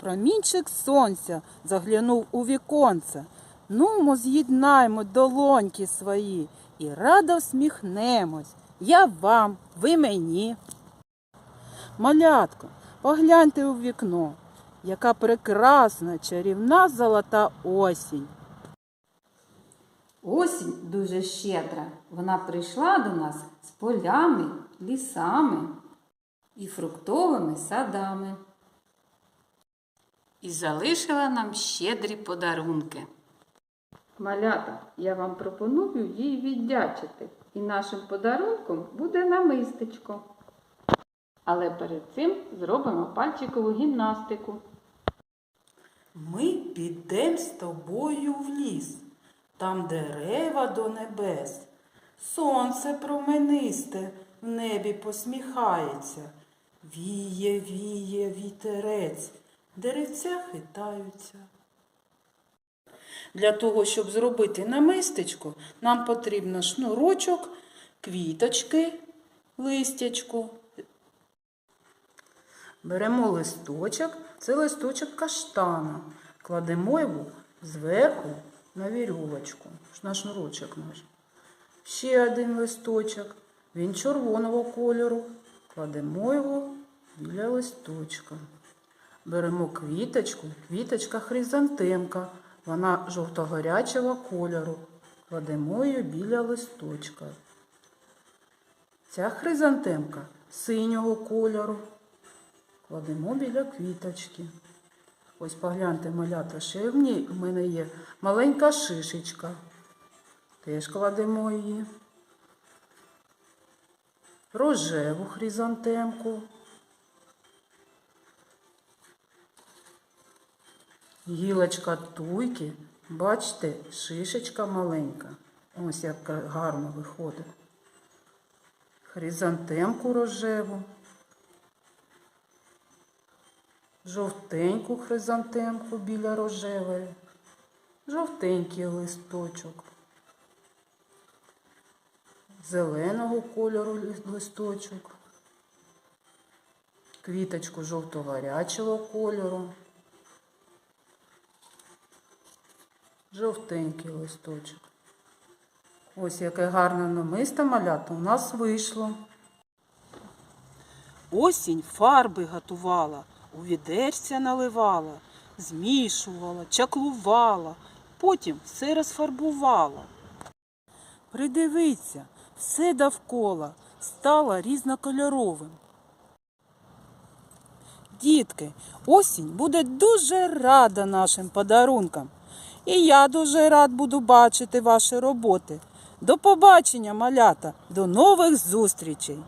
Промінчик сонця заглянув у віконце. Нумо з'єднаймо долоньки свої і радо всміхнемось. Я вам, ви мені. Малятко, погляньте у вікно, яка прекрасна чарівна золота осінь. Осінь дуже щедра. Вона прийшла до нас з полями, лісами і фруктовими садами. І залишила нам щедрі подарунки. Малята, я вам пропоную їй віддячити. І нашим подарунком буде намистечко. Але перед цим зробимо пальчикову гімнастику. Ми підем з тобою в ліс, там дерева до небес. Сонце променисте в небі посміхається. Віє, віє вітерець, деревця хитаються. Для того, щоб зробити намистечко, нам потрібно шнурочок, квіточки, листячко. Беремо листочок, це листочок каштана. Кладемо його зверху на вірьовочку, на шнурочок наш. Ще один листочок, він червоного кольору. Кладемо його біля листочка. Беремо квіточку, квіточка хризантемка. Вона жовто-гарячого кольору. Кладемо її біля листочка. Ця хризантемка синього кольору. Кладемо біля квіточки. Ось погляньте, малята, ще в ній в мене є маленька шишечка. Теж кладемо її. Рожеву хризантемку. Гілочка туйки. Бачите, шишечка маленька. Ось як гарно виходить. Хризантемку рожеву. жовтеньку хризантемку біля рожевої, жовтенький листочок, зеленого кольору листочок, квіточку жовто-гарячого кольору, жовтенький листочок. Ось яке гарне намисто малята у нас вийшло. Осінь фарби готувала, у відерця наливала, змішувала, чаклувала, потім все розфарбувала. Придивіться, все довкола стало різнокольоровим. Дітки, осінь буде дуже рада нашим подарункам. І я дуже рад буду бачити ваші роботи. До побачення, малята, до нових зустрічей!